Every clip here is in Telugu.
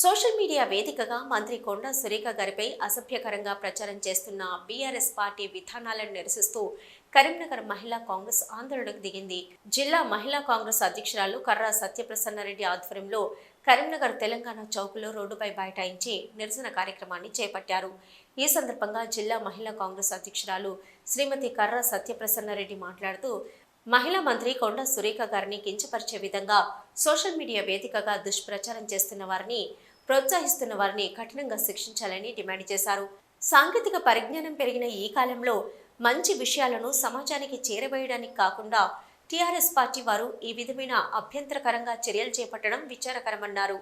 సోషల్ మీడియా వేదికగా మంత్రి కొండ సురేఖ గారిపై అసభ్యకరంగా ప్రచారం చేస్తున్న బీఆర్ఎస్ పార్టీ విధానాలను నిరసిస్తూ కరీంనగర్ మహిళా కాంగ్రెస్ ఆందోళనకు దిగింది. జిల్లా మహిళా కాంగ్రెస్ అధ్యక్షురాలు కర్రా సత్యప్రసన్నారెడ్డి ఆధ్వర్యంలో కరీంనగర్ తెలంగాణ చౌకులో రోడ్డుపై బైఠాయించి నిరసన కార్యక్రమాన్ని చేపట్టారు. ఈ సందర్భంగా జిల్లా మహిళా కాంగ్రెస్ అధ్యక్షురాలు శ్రీమతి కర్రా సత్యప్రసన్నారెడ్డి మాట్లాడుతూ మహిళా మంత్రి కొండ సురేఖ గారిని కించపరిచే విధంగా సోషల్ మీడియా వేదికగా దుష్ప్రచారం చేస్తున్న వారిని ప్రోత్సహిస్తున్న వారిని కఠినంగా శిక్షించాలని డిమాండ్ చేశారు. సాంకేతిక పరిజ్ఞానం పెరిగిన ఈ కాలంలో మంచి విషయాలను సమాజానికి చేరవేయడానికి కాకుండా టీఆర్ఎస్ పార్టీ వారు ఈ విధమైన అభ్యంతరకరంగా చర్యలు చేపట్టడం విచారకరమన్నారు.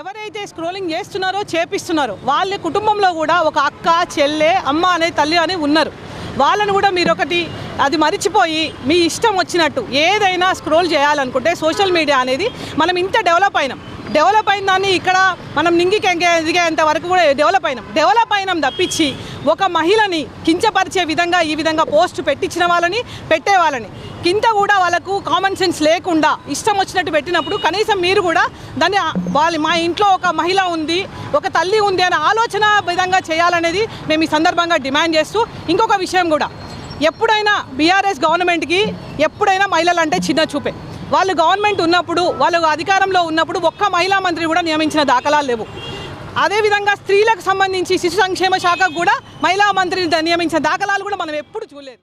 ఎవరైతే స్క్రోలింగ్ చేస్తున్నారో చేపిస్తున్నారో వాళ్ళ కుటుంబంలో కూడా ఒక అక్క చెల్లె అమ్మ అనే తల్లి అని ఉన్నారు. వాళ్ళను కూడా మీరు ఒకటి అది మరిచిపోయి మీ ఇష్టం వచ్చినట్టు ఏదైనా స్క్రోల్ చేయాలనుకుంటే సోషల్ మీడియా అనేది మనం ఇంత డెవలప్ అయినాం. డెవలప్ అయిన దాన్ని ఇక్కడ మనం నింగికి ఎదిగేంత వరకు కూడా డెవలప్ అయినాం. డెవలప్ అయినాం తప్పించి ఒక మహిళని కించపరిచే విధంగా ఈ విధంగా పోస్ట్ పెట్టించిన వాళ్ళని పెట్టే వాళ్ళని. కింద కూడా వాళ్ళకు కామన్ సెన్స్ లేకుండా ఇష్టం వచ్చినట్టు పెట్టినప్పుడు కనీసం మీరు కూడా దాన్ని వాళ్ళ మా ఇంట్లో ఒక మహిళ ఉంది ఒక తల్లి ఉంది అనే ఆలోచన విధంగా చేయాలనేది మేము ఈ సందర్భంగా డిమాండ్ చేస్తూ ఇంకొక విషయం కూడా. ఎప్పుడైనా బీఆర్ఎస్ గవర్నమెంట్కి ఎప్పుడైనా మహిళలు అంటే చిన్న చూపే. వాళ్ళు గవర్నమెంట్ ఉన్నప్పుడు వాళ్ళు అధికారంలో ఉన్నప్పుడు ఒక్క మహిళా మంత్రి కూడా నియమించిన దాఖలాలు లేవు. అదేవిధంగా స్త్రీలకు సంబంధించి శిశు సంక్షేమ శాఖకు కూడా మహిళా మంత్రిని నియమించిన దాఖలాలు కూడా మనం ఎప్పుడు చూడలేదు.